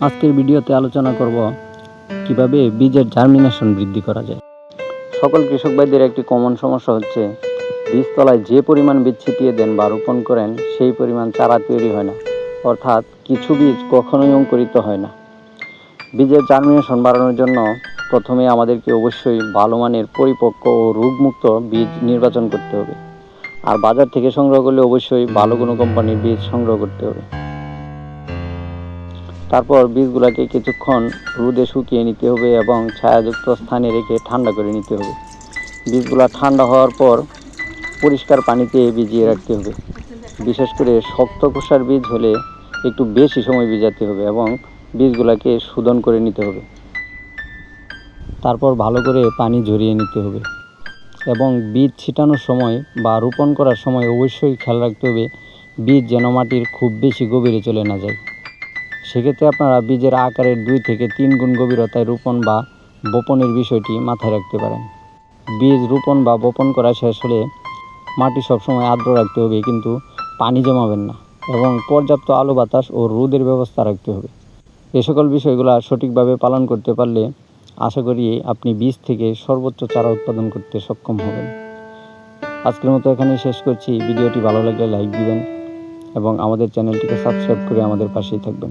আজকের ভিডিওতে আলোচনা করব কীভাবে বীজের জার্মিনেশন বৃদ্ধি করা যায়। সকল কৃষক ভাইদের একটি কমন সমস্যা হচ্ছে, বীজতলায় যে পরিমাণ বীজ ছিটিয়ে দেন বা রোপণ করেন, সেই পরিমাণ চারা তৈরি হয় না। অর্থাৎ কিছু বীজ কখনোই অঙ্কুরিত হয় না। বীজের জার্মিনেশন বাড়ানোর জন্য প্রথমে আমাদেরকে অবশ্যই ভালো মানের পরিপক্ক ও রোগমুক্ত বীজ নির্বাচন করতে হবে। আর বাজার থেকে সংগ্রহ করলে অবশ্যই ভালো কোনো কোম্পানির বীজ সংগ্রহ করতে হবে। তারপর বীজগুলোকে কিছুক্ষণ রোদে শুকিয়ে নিতে হবে এবং ছায়াযুক্ত স্থানে রেখে ঠান্ডা করে নিতে হবে। বীজগুলা ঠান্ডা হওয়ার পর পরিষ্কার পানিতে ভিজিয়ে রাখতে হবে। বিশেষ করে শক্ত খোসার বীজ হলে একটু বেশি সময় ভিজাতে হবে এবং বীজগুলোকে শোধন করে নিতে হবে। তারপর ভালো করে পানি ঝরিয়ে নিতে হবে এবং বীজ ছিটানোর সময় বা রোপণ করার সময় অবশ্যই খেয়াল রাখতে হবে, বীজ যেন মাটির খুব বেশি গভীরে চলে না যায়। সেক্ষেত্রে আপনারা বীজের আকারের দুই থেকে তিন গুণ গভীরতায় রোপণ বা বপনের বিষয়টি মাথায় রাখতে পারেন। বীজ রোপণ বা বপন করা শেষ হলে মাটি সবসময় আর্দ্র রাখতে হবে, কিন্তু পানি জমাবেন না এবং পর্যাপ্ত আলো বাতাস ও রোদের ব্যবস্থা রাখতে হবে। এ সকল বিষয়গুলো সঠিকভাবে পালন করতে পারলে আশা করি আপনি বীজ থেকে সর্বোচ্চ চারা উৎপাদন করতে সক্ষম হবেন। আজকের মতো এখানেই শেষ করছি। ভিডিওটি ভালো লাগলে লাইক দিবেন এবং আমাদের চ্যানেলটিকে সাবস্ক্রাইব করে আমাদের পাশেই থাকবেন।